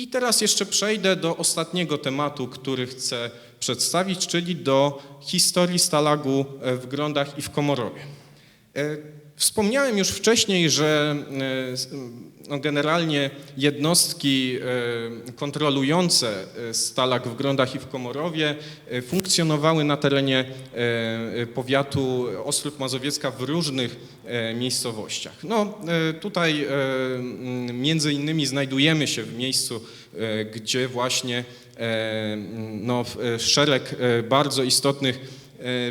I teraz jeszcze przejdę do ostatniego tematu, który chcę przedstawić, czyli do historii Stalagu e, w Grądach i w Komorowie. E, Wspomniałem już wcześniej, że e, no generalnie jednostki e, kontrolujące e, Stalag w Grądach i w Komorowie e, funkcjonowały na terenie powiatu Ostrów Mazowiecka w różnych miejscowościach. No, tutaj między innymi znajdujemy się w miejscu, gdzie właśnie no, szereg bardzo istotnych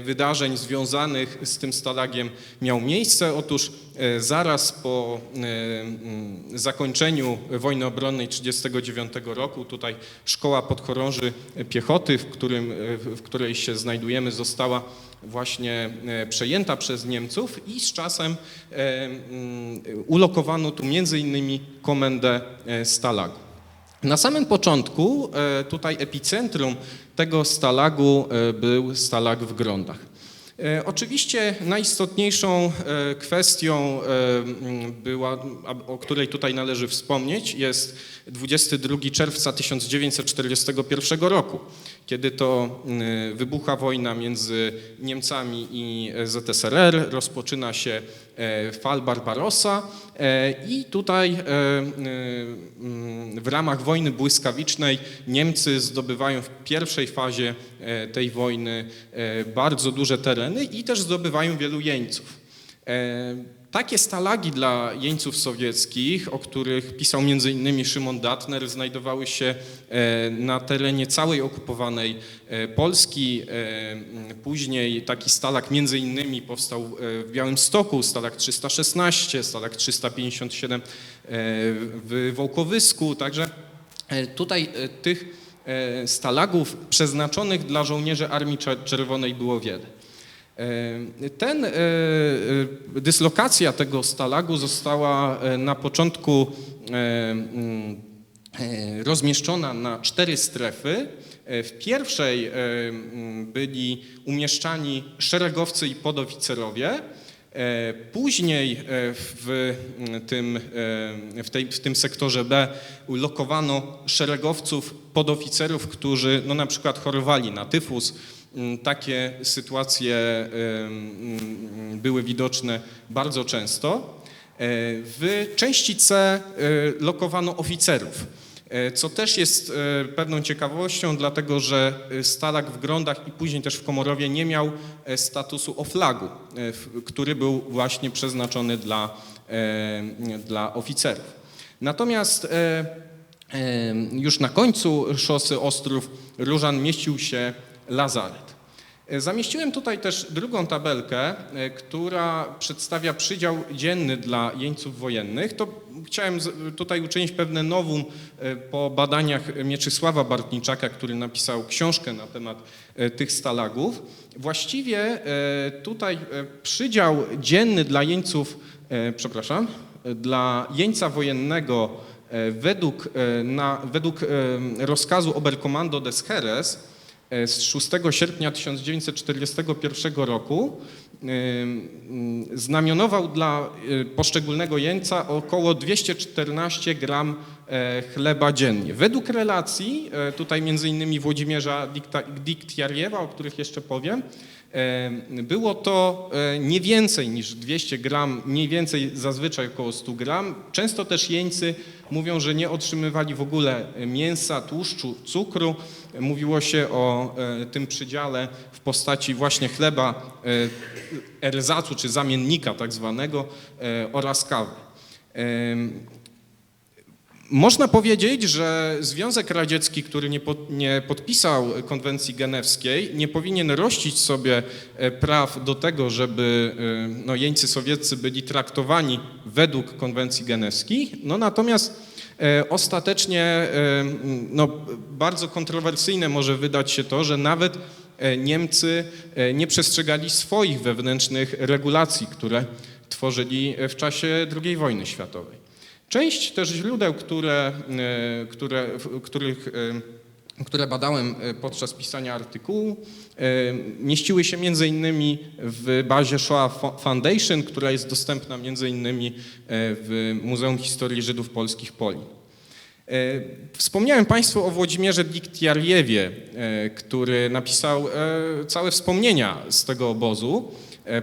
wydarzeń związanych z tym stalagiem miał miejsce. Otóż e, zaraz po e, zakończeniu wojny obronnej 1939 roku tutaj szkoła podchorąży piechoty, w, którym, e, w której się znajdujemy, została właśnie e, przejęta przez Niemców i z czasem e, ulokowano tu między innymi komendę e, stalagu. Na samym początku e, tutaj epicentrum tego stalagu e, był stalag w Grądach. E, Oczywiście najistotniejszą kwestią, była, o której tutaj należy wspomnieć, jest 22 czerwca 1941 roku, kiedy to wybucha wojna między Niemcami i ZSRR, rozpoczyna się fal Barbarossa e, i tutaj e, w ramach wojny błyskawicznej Niemcy zdobywają w pierwszej fazie e, tej wojny e, bardzo duże tereny i też zdobywają wielu jeńców. Takie stalagi dla jeńców sowieckich, o których pisał m.in. Szymon Datner, znajdowały się e, na terenie całej okupowanej e, Polski. E, Później taki między innymi powstał w Białymstoku, stalag 316, stalag 357 e, w Wołkowysku, także tutaj tych stalagów przeznaczonych dla żołnierzy Armii Czer- Czerwonej było wiele. E, Ten, e, e, dyslokacja tego stalagu została na początku mm, rozmieszczona na cztery strefy. W pierwszej mm, byli umieszczani szeregowcy i podoficerowie. Później w mm, tym, w, tej, w tym sektorze B ulokowano szeregowców, podoficerów, którzy no, na przykład chorowali na tyfus. Mm, Takie sytuacje em, mm, były widoczne bardzo często. E, W części C e, lokowano oficerów, e, co też jest pewną ciekawością, dlatego że Stalag w Grądach i później też w Komorowie nie miał statusu oflagu, który był właśnie przeznaczony dla, dla oficerów. Natomiast już na końcu szosy Ostrów Różan mieścił się lazaret. E, Zamieściłem tutaj też drugą tabelkę, e, która przedstawia przydział dzienny dla jeńców wojennych. To chciałem tutaj uczynić pewne nowum e, po badaniach Mieczysława Bartniczaka, który napisał książkę na temat tych stalagów. Właściwie tutaj przydział dzienny dla jeńców, przepraszam, dla jeńca wojennego według, na, według rozkazu Oberkommando des Heeres z 6 sierpnia 1941 roku ym, znamionował dla y, poszczególnego jeńca około 214 gram e, chleba dziennie. Według relacji, e, tutaj między innymi Włodzimierza Diktiariewa, o których jeszcze powiem, e, było to e, nie więcej niż 200 gram, mniej więcej zazwyczaj około 100 gram. Często też jeńcy mówią, że nie otrzymywali w ogóle mięsa, tłuszczu, cukru. Mówiło się o e, tym przydziale w postaci właśnie chleba e, erzacu, czy zamiennika tak zwanego e, oraz kawy. Można powiedzieć, że Związek Radziecki, który nie, nie podpisał konwencji genewskiej, nie powinien rościć sobie e, praw do tego, żeby e, no, jeńcy sowieccy byli traktowani według konwencji genewskiej. No, natomiast e, ostatecznie no, bardzo kontrowersyjne może wydać się to, że nawet Niemcy nie przestrzegali swoich wewnętrznych regulacji, które tworzyli w czasie II wojny światowej. Część też źródeł, które, e, które, których, e, które badałem e, podczas pisania artykułu, mieściły się między innymi w bazie Shoah Fo- Foundation, która jest dostępna między innymi w Muzeum Historii Żydów Polskich Poli. Wspomniałem Państwu o Włodzimierze Diktiariewie, który napisał całe wspomnienia z tego obozu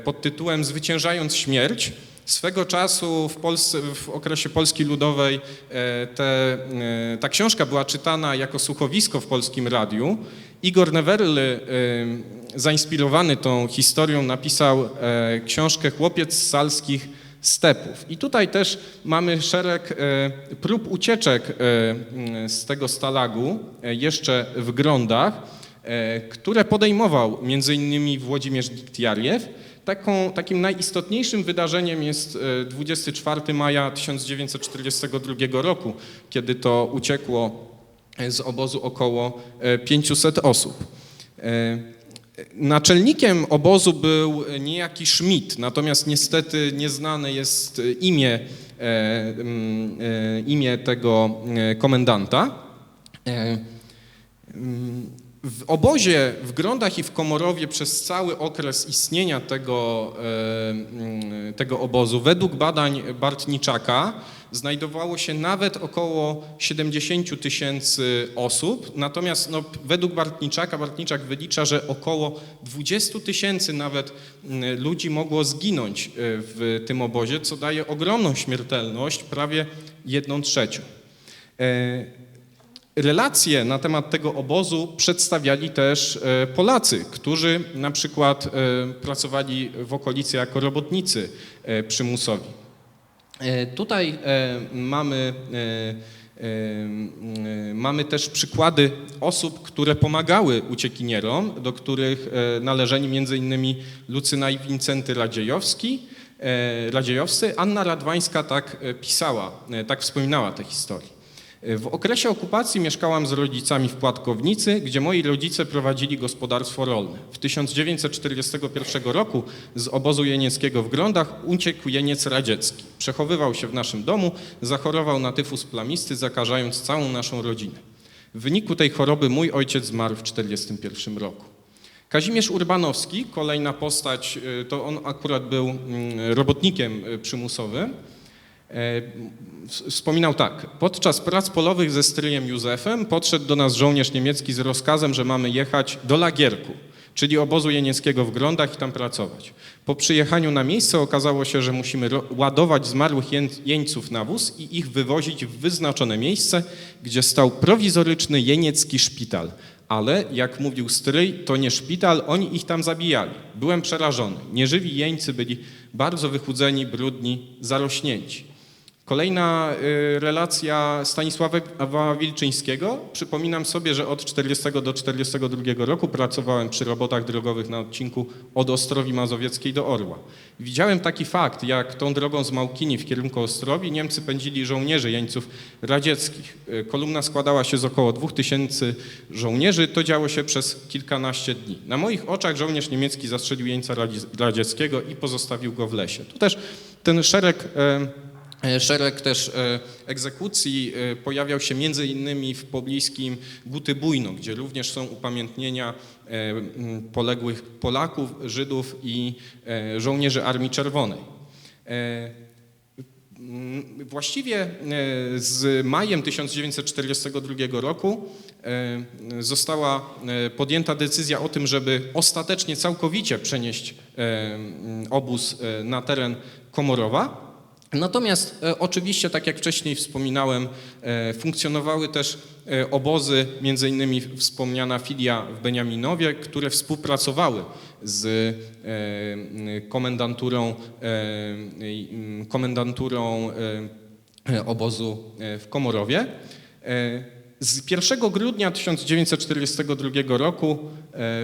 pod tytułem Zwyciężając śmierć. Swego czasu w, Polsce, w okresie Polski Ludowej e, te, e, ta książka była czytana jako słuchowisko w polskim radiu. Igor Newerly, e, zainspirowany tą historią, napisał książkę Chłopiec z salskich stepów. I tutaj też mamy szereg prób ucieczek z tego stalagu, jeszcze w Grądach, które podejmował innymi Włodzimierz Diktiariew. Taką, takim najistotniejszym wydarzeniem jest e, 24 maja 1942 roku, kiedy to uciekło e, z obozu około e, 500 osób. E, Naczelnikiem obozu był niejaki Schmidt, natomiast niestety nieznane jest imię, e, e, imię tego e, komendanta. E, W obozie w Grądach i w Komorowie przez cały okres istnienia tego, e, tego obozu, według badań Bartniczaka, znajdowało się nawet około 70 tysięcy osób, natomiast no, według Bartniczaka, Bartniczak wylicza, że około 20 tysięcy nawet mm, ludzi mogło zginąć e, w tym obozie, co daje ogromną śmiertelność, prawie jedną trzecią. Relacje na temat tego obozu przedstawiali też e, Polacy, którzy na przykład e, pracowali w okolicy jako robotnicy e, przymusowi. Tutaj mamy, mamy też przykłady osób, które pomagały uciekinierom, do których należeli innymi Lucyna i Wincenty Radziejowski, Radziejowscy. Anna Radwańska tak pisała, tak wspominała tę historię. W okresie okupacji mieszkałam z rodzicami w Płatkownicy, gdzie moi rodzice prowadzili gospodarstwo rolne. W 1941 roku z obozu jenieckiego w Grądach uciekł jeniec radziecki. Przechowywał się w naszym domu, zachorował na tyfus plamisty, zakażając całą naszą rodzinę. W wyniku tej choroby mój ojciec zmarł w 1941 roku. Kazimierz Urbanowski, kolejna postać, y, to on akurat był mm, robotnikiem y, przymusowym, Wspominał tak. Podczas prac polowych ze stryjem Józefem podszedł do nas żołnierz niemiecki z rozkazem, że mamy jechać do Lagierku, czyli obozu jenieckiego w Grądach i tam pracować. Po przyjechaniu na miejsce okazało się, że musimy ładować zmarłych jeńców na wóz i ich wywozić w wyznaczone miejsce, gdzie stał prowizoryczny jeniecki szpital. Ale, jak mówił stryj, to nie szpital, oni ich tam zabijali. Byłem przerażony. Nieżywi jeńcy byli bardzo wychudzeni, brudni, zarośnięci. Kolejna y, relacja Stanisława Wilczyńskiego. Przypominam sobie, że od 40 do 42 roku pracowałem przy robotach drogowych na odcinku od Ostrowi Mazowieckiej do Orła. Widziałem taki fakt, jak tą drogą z Małkini w kierunku Ostrowi Niemcy pędzili żołnierzy jeńców radzieckich. Y, Kolumna składała się z około 2000 żołnierzy. To działo się przez kilkanaście dni. Na moich oczach żołnierz niemiecki zastrzelił jeńca radzi- radzieckiego i pozostawił go w lesie. Tu też ten szereg Szereg też e, egzekucji e, pojawiał się między innymi w pobliskim Gutybujno, gdzie również są upamiętnienia e, poległych Polaków, Żydów i e, żołnierzy Armii Czerwonej. E, Właściwie e, z majem 1942 roku e, została e, podjęta decyzja o tym, żeby ostatecznie całkowicie przenieść e, obóz e, na teren Komorowa. Natomiast e, oczywiście, tak jak wcześniej wspominałem, e, funkcjonowały też e, obozy, między innymi wspomniana filia w Beniaminowie, które współpracowały z komendanturą, komendanturą obozu w Komorowie. Z 1 grudnia 1942 roku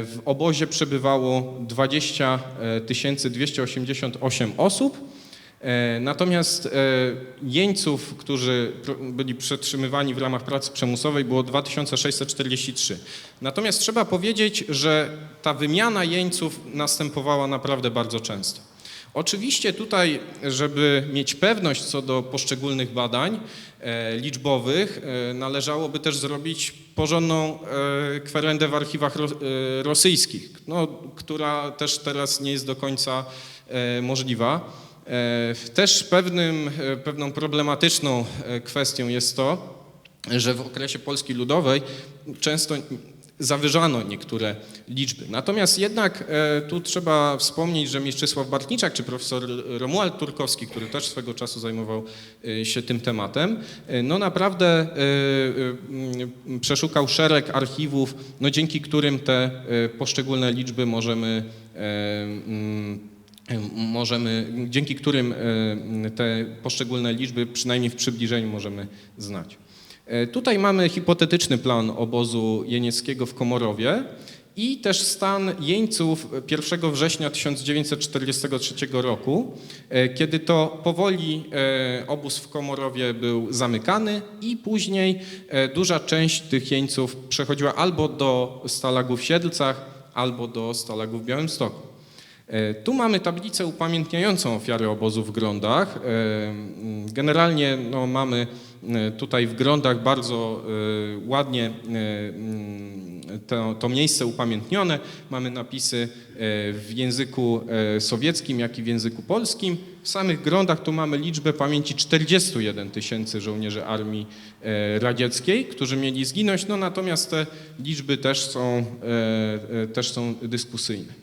w obozie przebywało 20 288 osób. E, Natomiast e, jeńców, którzy byli przetrzymywani w ramach pracy przymusowej było 2643. Natomiast trzeba powiedzieć, że ta wymiana jeńców następowała naprawdę bardzo często. Oczywiście tutaj, żeby mieć pewność co do poszczególnych badań e, liczbowych, należałoby też zrobić porządną kwerendę w archiwach ro, rosyjskich, no, która też teraz nie jest do końca możliwa. E, Też pewnym, e, pewną problematyczną e, kwestią jest to, że w okresie Polski Ludowej często zawyżano niektóre liczby. Natomiast jednak tu trzeba wspomnieć, że Mieczysław Bartniczak czy profesor Romuald Turkowski, który też swego czasu zajmował się tym tematem, no naprawdę przeszukał szereg archiwów, no dzięki którym te poszczególne liczby możemy e, m, możemy, dzięki którym e, te poszczególne liczby, przynajmniej w przybliżeniu, możemy znać. E, Tutaj mamy hipotetyczny plan obozu jenieckiego w Komorowie i też stan jeńców 1 września 1943 roku, e, kiedy to powoli e, obóz w Komorowie był zamykany i później e, duża część tych jeńców przechodziła albo do Stalagu w Siedlcach, albo do Stalagu w Białymstoku. E, Tu mamy tablicę upamiętniającą ofiary obozu w Grądach. E, Generalnie no, mamy e, tutaj w Grądach bardzo ładnie mm, to, to miejsce upamiętnione. Mamy napisy w języku sowieckim, jak i w języku polskim. W samych Grądach tu mamy liczbę pamięci 41 tysięcy żołnierzy armii radzieckiej, którzy mieli zginąć, no natomiast te liczby też są, też są dyskusyjne.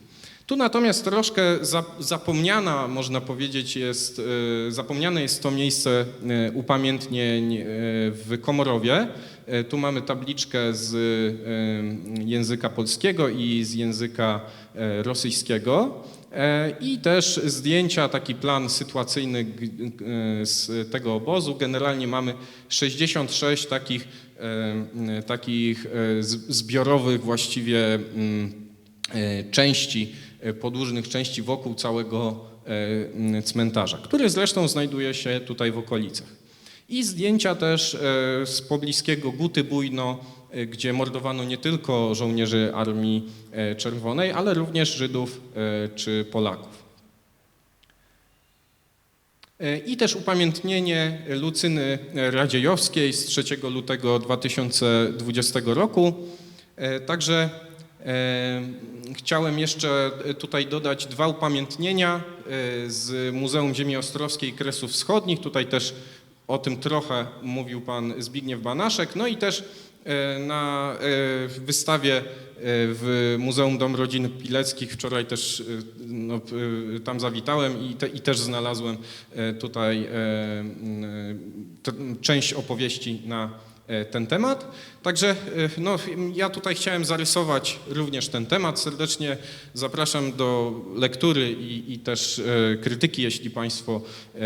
Tu natomiast troszkę za- zapomniana, można powiedzieć, jest, e, zapomniane jest to miejsce e, upamiętnień e, w Komorowie. Tu mamy tabliczkę z języka polskiego i z języka rosyjskiego. I też zdjęcia, taki plan sytuacyjny z tego obozu. Generalnie mamy 66 takich, takich zbiorowych właściwie mm, części, podłużnych części wokół całego e, cmentarza, który zresztą znajduje się tutaj w okolicach. I zdjęcia też e, z pobliskiego Guty Bujno, e, gdzie mordowano nie tylko żołnierzy Armii e, Czerwonej, ale również Żydów e, czy Polaków. E, I też upamiętnienie Lucyny Radziejowskiej z 3 lutego 2020 roku. E, Także e, chciałem jeszcze tutaj dodać dwa upamiętnienia e, z Muzeum Ziemi Ostrowskiej Kresów Wschodnich. Tutaj też o tym trochę mówił pan Zbigniew Banaszek. No i też e, na e, wystawie e, w Muzeum Dom Rodziny Pileckich wczoraj też e, no, e, tam zawitałem i, te, i też znalazłem e, tutaj e, część opowieści na e, ten temat. Także e, no, ja tutaj chciałem zarysować również ten temat. Serdecznie zapraszam do lektury i, i też e, krytyki, jeśli Państwo e, e,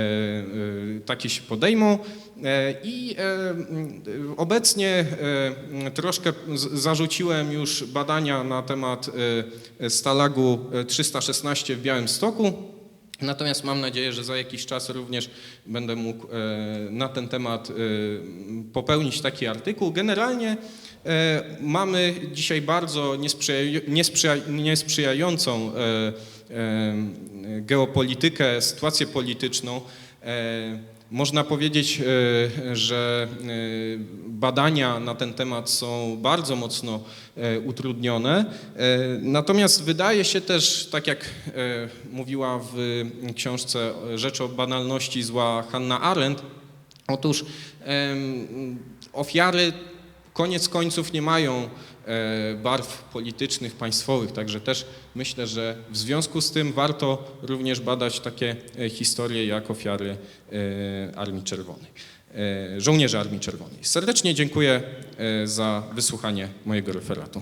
takie się podejmą. E, I e, obecnie e, troszkę zarzuciłem już badania na temat e, Stalagu 316 w Białymstoku. Natomiast mam nadzieję, że za jakiś czas również będę mógł e, na ten temat e, popełnić taki artykuł. Generalnie e, mamy dzisiaj bardzo niesprzyja, niesprzyja, niesprzyjającą geopolitykę, sytuację polityczną. Można powiedzieć, e, że e, badania na ten temat są bardzo mocno e, utrudnione. Natomiast wydaje się też, tak jak mówiła w książce Rzecz o banalności zła Hanna Arendt, otóż ofiary koniec końców nie mają e, barw politycznych, państwowych, także też myślę, że w związku z tym warto również badać takie e, historie jak ofiary e, Armii Czerwonej, żołnierzy Armii Czerwonej. Serdecznie dziękuję za wysłuchanie mojego referatu.